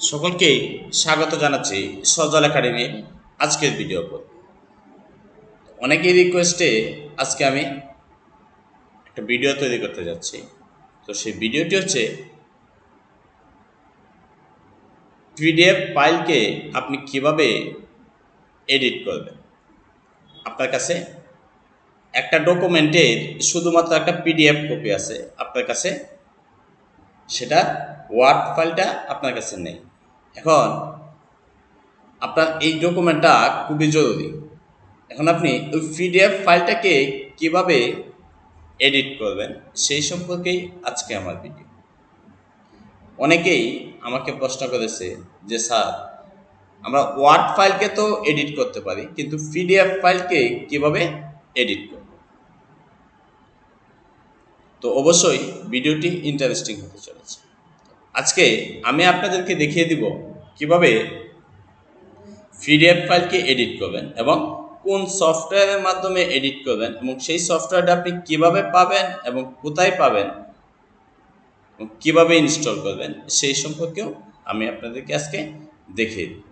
সকলকে স্বাগত জানাচ্ছি সজল একাডেমির আজকের ভিডিও পর অনেকেই রিকোয়েস্টে আজকে আমি একটা ভিডিও তৈরি করতে যাচ্ছি। তো সেই ভিডিওটি হচ্ছে পিডিএফ ফাইলকে আপনি কীভাবে এডিট করবেন? আপনার কাছে একটা ডকুমেন্টের শুধুমাত্র একটা পিডিএফ কপি আছে। আপনার কাছে সেটা ওয়ার্ড ফাইলটা আপনার কাছে নেই। এখন, আপনার এই ডকুমেন্টটা খুবই জরুরি। এখন আপনি ওই পিডিএফ ফাইলটাকে কীভাবে এডিট করবেন, সেই সম্পর্কেই আজকে আমার ভিডিও অনেকেই আমাকে প্রশ্ন করেছে যে, স্যার, আমরা ওয়ার্ড ফাইলকে তো এডিট করতে পারি, কিন্তু পিডিএফ ফাইলকে কীভাবে এডিট করব? তো অবশ্যই ভিডিওটি ইন্টারেস্টিং হতে চলেছে। আজকে আমি আপনাদেরকে দেখিয়ে দিব কীভাবে পিডিএফ ফাইলকে এডিট করবেন এবং কোন সফটওয়্যারের মাধ্যমে এডিট করবেন এবং সেই সফটওয়্যারটা আপনি কীভাবে পাবেন এবং কোথায় পাবেন কীভাবে ইনস্টল করবেন সেই সম্পর্কেও আমি আপনাদেরকে আজকে দেখিয়ে দিই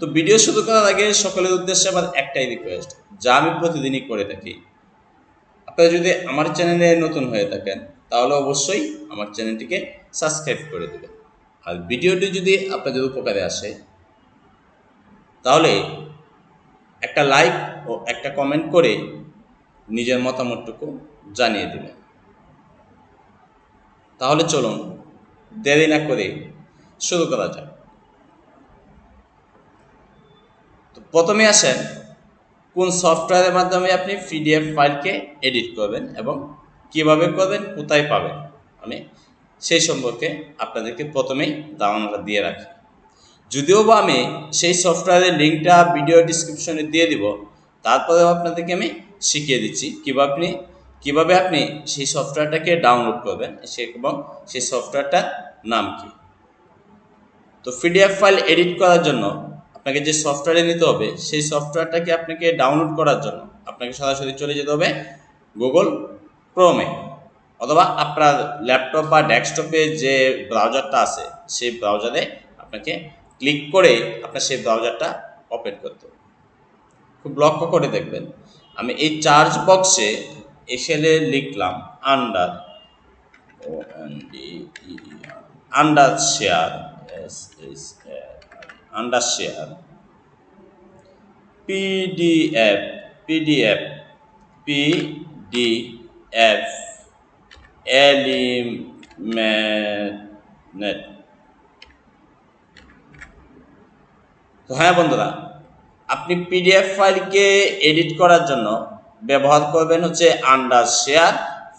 তো ভিডিও শুরু করার আগে সকলের উদ্দেশ্যে আমার একটাই রিকোয়েস্ট যা আমি প্রতিদিনই করে থাকি। আপনারা যদি আমার চ্যানেলে নতুন হয়ে থাকেন তাহলে অবশ্যই আমার চ্যানেলটিকে সাবস্ক্রাইব করে দেবেন। আর ভিডিওটি যদি আপনাদের উপকারে আসে, তাহলে একটা লাইক ও একটা কমেন্ট করে নিজের মতামতটুকু জানিয়ে দেবেন। তাহলে চলুন, দেরি না করে শুরু করা যাক। তো প্রথমে আসেন, কোন সফটওয়্যারের মাধ্যমে আপনি পিডিএফ ফাইলকে এডিট করবেন এবং কীভাবে করবেন কোথায় পাবেন? আমি সেই সম্পর্কে আপনাদেরকে প্রথমেই ধারণাটা দিয়ে রাখি। যদিও বা আমি সেই সফটওয়্যারের লিঙ্কটা ভিডিও ডিসক্রিপশনে দিয়ে দিব, তারপরেও আপনাদেরকে আমি শিখিয়ে দিচ্ছি কীভাবে আপনি কীভাবে আপনি সেই সফটওয়্যারটাকে ডাউনলোড করবেন, সে এবং সেই সফটওয়্যারটার নাম কি। তো পিডিএফ ফাইল এডিট করার জন্য আপনাকে যে সফটওয়্যারে নিতে হবে, সেই সফটওয়্যারটাকে আপনাকে ডাউনলোড করার জন্য আপনাকে সরাসরি চলে যেতে হবে গুগল ক্রোমে অথবা আপনার ল্যাপটপ বা ডেস্কটপে যে ব্রাউজারটা আছে, সেই ব্রাউজারে আপনাকে ক্লিক করে আপনার সেই ব্রাউজারটা ওপেন করতে খুব লক্ষ্য করে দেখবেন, আমি এই চার্জ বক্সে এসেলে লিখলাম wonder Wondershare S S Wondershare PDF PDF PDF element তো হ্যাঁ বন্ধুরা, আপনি পিডিএফ ফাইলকে এডিট করার জন্য ব্যবহার করবেন হচ্ছে আন্ডার শেয়ার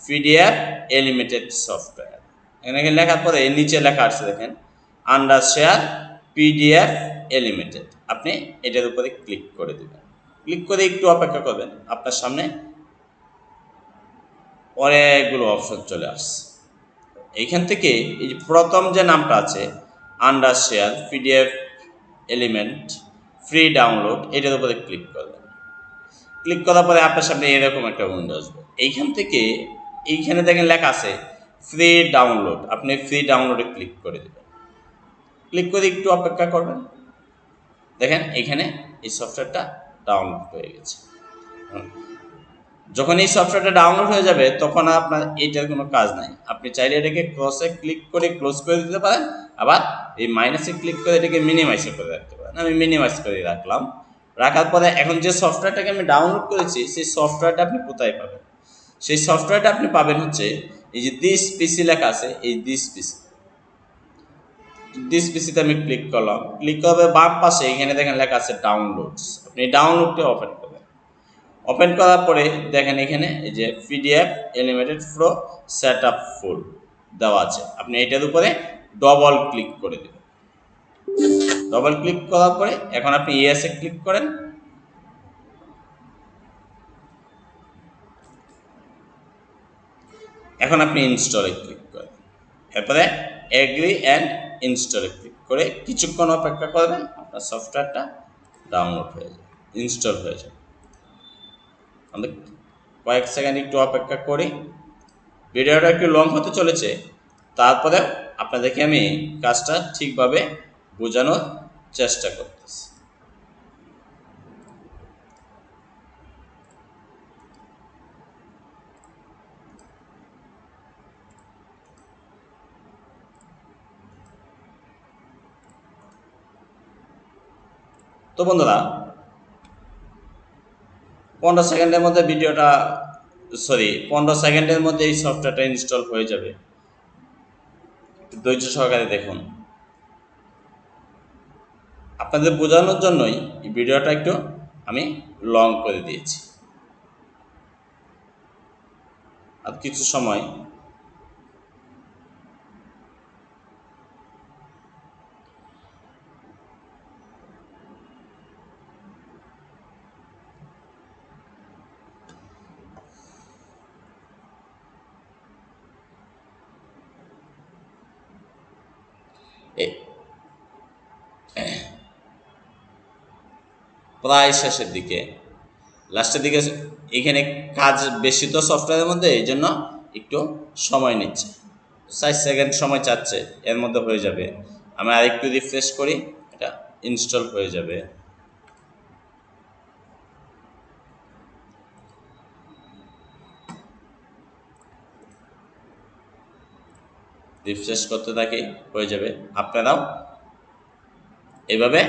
পিডিএফ এলিমিটেড সফটওয়্যার এখানে লেখার পরে নিচে লেখা আছে দেখেন আন্ডার শেয়ার পিডিএফ এলিমিটেড আপনি এটার উপরে ক্লিক করে দেবেন। ক্লিক করে একটু অপেক্ষা করবেন, আপনার সামনে অনেকগুলো অপশন চলে আসছে। এইখান থেকে এই প্রথম যে নামটা আছে Wondershare PDF element free download এটার উপরে ক্লিক করবেন। ক্লিক করার পরে আপনার সামনে এরকম একটা উইন্ডো আসবে। এইখান থেকে এইখানে দেখেন লেখা আছে ফ্রি ডাউনলোড আপনি ফ্রি ডাউনলোডে ক্লিক করে দেবেন। ক্লিক করে একটু অপেক্ষা করবেন। দেখেন এখানে এই সফটওয়্যারটা ডাউনলোড হয়ে গেছে। যখন এই সফটওয়্যারটা ডাউনলোড হয়ে যাবে, তখন আপনার এইটার কোনো কাজ নাই। আপনি চাইলে এটাকে ক্রসে ক্লিক করে ক্লোজ করে দিতে পারেন, আবার এই মাইনাসে ক্লিক করে এটাকে মিনিমাইজে করে রাখতে পারেন। আমি মিনিমাইজ করে রাখলাম। রাখার পরে এখন যে সফটওয়্যারটাকে আমি ডাউনলোড করেছি, সেই সফটওয়্যারটা আপনি কোথায় পাবেন? সেই সফটওয়্যারটা আপনি পাবেন হচ্ছে, এই যে দিস পিসি লেখা আছে, এই দিস পিসি দিস পিসিতে আমি ক্লিক করলাম। ক্লিক করবে বাম পাশে এখানে দেখেন লেখা আছে ডাউনলোডস আপনি ডাউনলোডটি ওপেন করবেন ওপেন করার পরে দেখেন এখানে এই যে PDF element pro set up full দেওয়া আছে। আপনি এটার উপরে ডবল ক্লিক করে দেবেন। ডবল ক্লিক করার পরে এখন আপনি ইএসএ ক্লিক করেন। এখন আপনি ইনস্টলে ক্লিক করেন। এরপরে এগ্রি অ্যান্ড ইনস্টলে ক্লিক করে কিছুক্ষণ অপেক্ষা করবেন, আপনার সফটওয়্যারটা ডাউনলোড হয়ে যাবে ইনস্টল হয়ে যাবে। আমরা কয়েক সেকেন্ড একটু অপেক্ষা করি। ভিডিওটা একটু লং হতে চলেছে। তারপরে আপনাদেরকে আমি কাজটা ঠিকভাবে বোঝানোর চেষ্টা করতেছি। তো বন্ধুরা পনেরো সেকেন্ডের মধ্যে ভিডিওটা সরি পনেরো সেকেন্ডের মধ্যে এই সফটওয়্যারটা ইনস্টল হয়ে যাবে। ধৈর্য সহকারে দেখুন। আপনাদের বোঝানোর জন্যই এই ভিডিওটা একটু আমি লং করে দিয়েছি। আর কিছু সময় প্রায় শেষের দিকে। লাস্টের দিকে এখানে কাজ বেশি তো সফটওয়্যারের মধ্যে এই জন্য একটু সময় নিচ্ছে। ষাট সেকেন্ড সময় চাচ্ছে, এর মধ্যে হয়ে যাবে। আমি আর একটু রিফ্রেশ করি, এটা ইনস্টল হয়ে যাবে। রিফ্রেশ করতে থাকি, হয়ে যাবে। আপনারাও এভাবে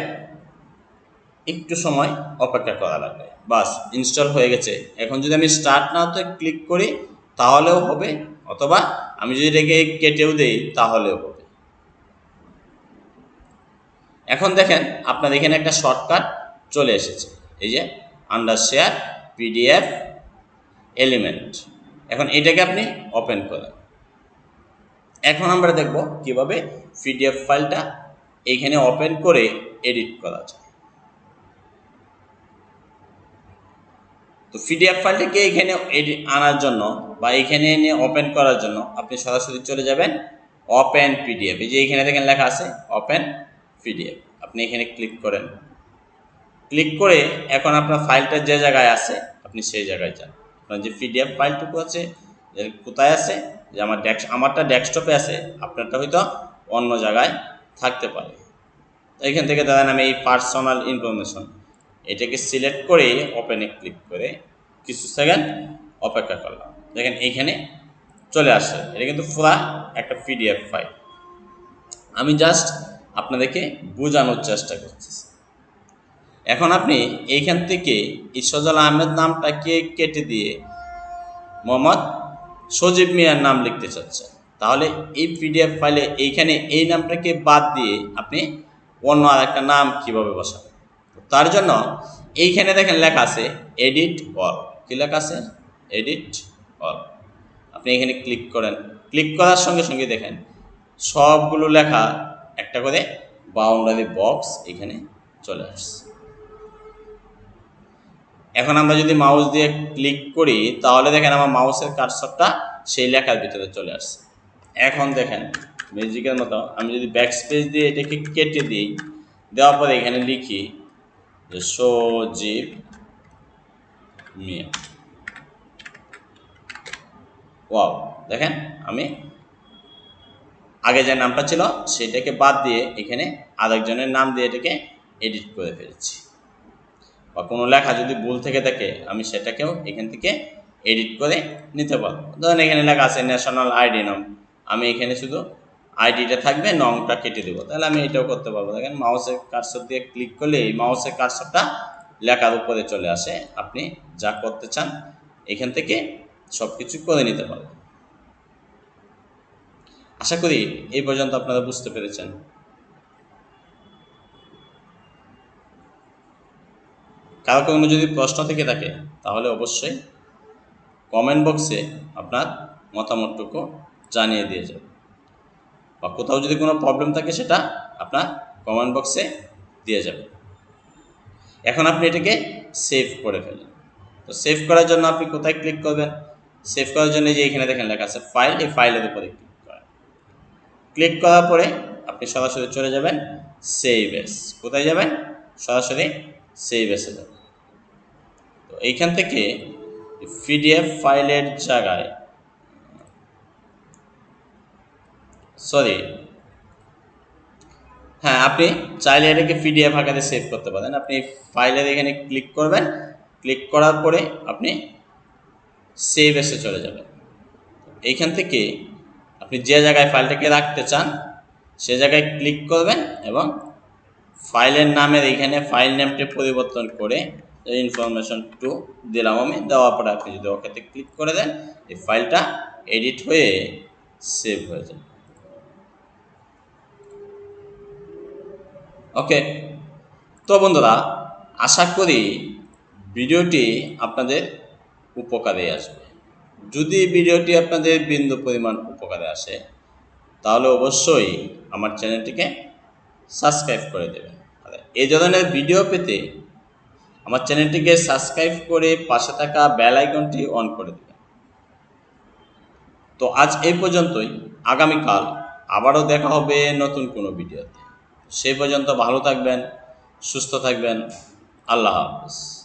একটু সময় অপেক্ষা করা লাগবে। বাস ইনস্টল হয়ে গেছে। এখন যদি আমি স্টার্ট নাওতে ক্লিক করি, তাহলেও হবে। অথবা আমি যদি এটাকে কেটেও দেই, তাহলেও হবে। এখন দেখেন, আপনার এখানে একটা শর্টকাট চলে এসেছে। এই যে আন্ডার শেয়ার পিডিএফ এলিমেন্ট এখন এটাকে আপনি ওপেন করেন। এখন আমরা দেখব কীভাবে পিডিএফ ফাইলটা এইখানে ওপেন করে এডিট করা যায়। তো পিডিএফ ফাইলটাকে এখানে এডিট আনার জন্য বা এখানে এনে ওপেন করার জন্য আপনি সরাসরি চলে যাবেন ওপেন পিডিএফ। এই যে এখানে দেখেন লেখা আছে ওপেন পিডিএফ। আপনি এখানে ক্লিক করেন। ক্লিক করে এখন আপনার ফাইলটা যে জায়গায় আছে, আপনি সেই জায়গায় যান। আপনার যে পিডিএফ ফাইলটুকু আছে কোথায় আছে যে আমার ডেস্ক আমারটা ডেস্কটপে আছে, আপনারটা হয়তো অন্য জায়গায় থাকতে পারে। এখান থেকে ধরেন আমি এই পার্সোনাল ইনফরমেশন এটাকে সিলেক্ট করে ওপেনে ক্লিক করে কিছু সেকেন্ড অপেক্ষা করলাম। দেখেন এইখানে চলে আসে। এটা কিন্তু পুরা একটা পিডিএফ ফাইল আমি জাস্ট আপনাদেরকে বোঝানোর চেষ্টা করতেছি এখন আপনি এইখান থেকে ঈশ্বরজল আহমেদ নামটাকে কেটে দিয়ে মোহাম্মদ সজীব মিয়ার নাম লিখতে চাচ্ছেন। তাহলে এই পিডিএফ ফাইলে এইখানে এই নামটাকে বাদ দিয়ে আপনি অন্য আর একটা নাম কীভাবে বসাবেন? তার জন্য এইখানে দেখেন লেখা আছে এডিট অল কি লেখা আছে? এডিট অল আপনি এখানে ক্লিক করেন। ক্লিক করার সঙ্গে সঙ্গে দেখেন সবগুলো লেখা একটা করে বাউন্ডারি বক্স এখানে চলে আসছে। এখন আমরা যদি মাউস দিয়ে ক্লিক করি, তাহলে দেখেন আমার মাউসের কার্সরটা সেই লেখার ভিতরে চলে আসছে। এখন দেখেন মিউজিকের মতো, আমি যদি ব্যাক স্পেস দিয়ে এটাকে কেটে দিই, দেওয়ার পরে এখানে লিখি যে সজীব মিয়া। ওয়াও দেখেন আমি আগে যে নামটা ছিল, সেটাকে বাদ দিয়ে এখানে আরেকজনের নাম দিয়ে এটাকে এডিট করে ফেলেছি। বা কোনো লেখা যদি ভুল থেকে থাকে, আমি সেটাকেও এখান থেকে এডিট করে নিতে পারব। ধরেন এখানে লেখা আছে ন্যাশনাল আইডি নাম আমি এখানে শুধু আইডিটা থাকবে, নংটা কেটে দেবো। তাহলে আমি এটাও করতে পারব। দেখেন মাউসের কার্সর দিয়ে ক্লিক করলে এই মাউসের কার্সরটা লেখার উপরে চলে আসে। আপনি যা করতে চান, এখান থেকে সব কিছু করে নিতে পারবেন। আশা করি এই পর্যন্ত আপনারা বুঝতে পেরেছেন। কারও কোনো যদি প্রশ্ন থেকে থাকে, তাহলে অবশ্যই কমেন্ট বক্সে আপনার মতামতটুকু জানিয়ে দিয়ে যাবে বা কোথাও যদি কোনো প্রবলেম থাকে, সেটা আপনার কমেন্ট বক্সে দিয়ে যাবে এখন আপনি এটাকে সেভ করে ফেলেন তো সেভ করার জন্য আপনি কোথায় ক্লিক করবেন? সেভ করার জন্য যে এখানে দেখেন লেখা আছে ফাইল এই ফাইলের উপরে ক্লিক করেন ক্লিক করার পরে আপনি সরাসরি চলে যাবেন সেভ এস কোথায় যাবেন? সরাসরি সেভ এসে যাবেন। এইখান থেকে পিডিএফ ফাইলের জায়গায়, সরি হ্যাঁ আপনি চাইলে এটাকে পিডিএফ আকারে সেভ করতে পারেন। আপনি ফাইলের এখানে ক্লিক করবেন। ক্লিক করার পরে আপনি সেভ এসে চলে যাবেন। এইখান থেকে আপনি যে জায়গায় ফাইলটাকে রাখতে চান, সে জায়গায় ক্লিক করবেন এবং ফাইলের নামের এইখানে ফাইল নেমটি পরিবর্তন করে ইনফরমেশন টু দিলাম আমি। দেওয়ার পরে আপনি যদি ওকেতে ক্লিক করে দেন, এই ফাইলটা এডিট হয়ে সেভ হয়ে যাবে। ওকে তো বন্ধুরা, আশা করি ভিডিওটি আপনাদের উপকারে আসবে। যদি ভিডিওটি আপনাদের বিন্দু পরিমাণ উপকারে আসে, তাহলে অবশ্যই আমার চ্যানেলটিকে সাবস্ক্রাইব করে দেবেন। এই ধরনের ভিডিও পেতে আমার চ্যানেলটিকে সাবস্ক্রাইব করে পাশে থাকা বেল আইকনটি অন করে দেবেন। তো আজ এই পর্যন্তই। আগামীকাল আবারও দেখা হবে নতুন কোনো ভিডিওতে। সেই পর্যন্ত ভালো থাকবেন, সুস্থ থাকবেন। আল্লাহ হাফিজ।